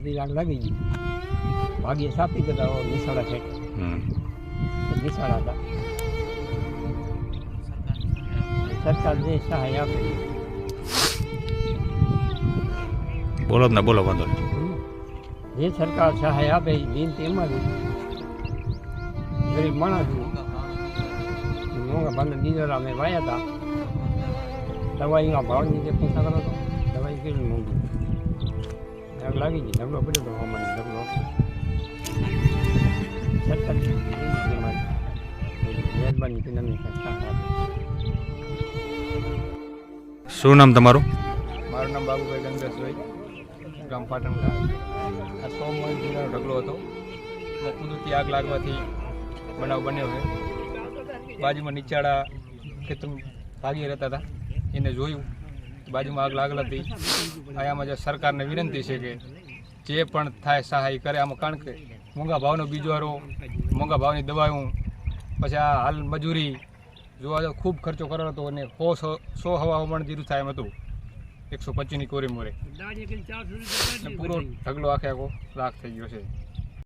બધી આગ લાગી ગઈ. ભાગ્ય સાપી જતા નિશાળા છે. હમ. નિશાળા હતા. સરકાર જે સહાય આપે. બોલો જ ને બોલો વાંધો નહીં. હમ. જે સરકાર સહાય આપે એ વિનંતી એમાં જ ગરીબ માણસ છું. મોંઘા ભાવના ડીઝલ અમે વાયા હતા. દવાઈના ભાવની જે પૈસા કરો તો દવાઈ કેટલી મોંઘી? આગ લાગી ગઈ ઢગલો પડ્યો તો હવામાન ઢગલો સરકાર મહેરબાની કરીને અમને શું નામ તમારું? મારું નામ બાબુભાઈ ગંગેશભાઈ ગામ પાટણકા આ સો મણ જૂનો ઢગલો હતો. કુદરતી આગ લાગવાથી બનાવ બન્યો છે. બાજુમાં નીચાળા ખેતર ભાગી રહેતા હતા. એને જોયું. બાજુમાં આગ લાગેલ હતી. આમાં જે સરકારને વિનંતી છે કે જે પણ થાય સહાય કરે આમાં કારણ કે મોંઘા ભાવનો બીજવારો મોંઘા ભાવની દવાઓ પછી આ હાલ મજૂરી જોવા જાવ ખૂબ ખર્ચો કરેલો હતો અને સો સો હવા પણ જીરું થાય એમ હતું. એકસો પચીસની કોરી મોરે પૂરો ઢગલો આખે આખો રાખ થઈ ગયો છે.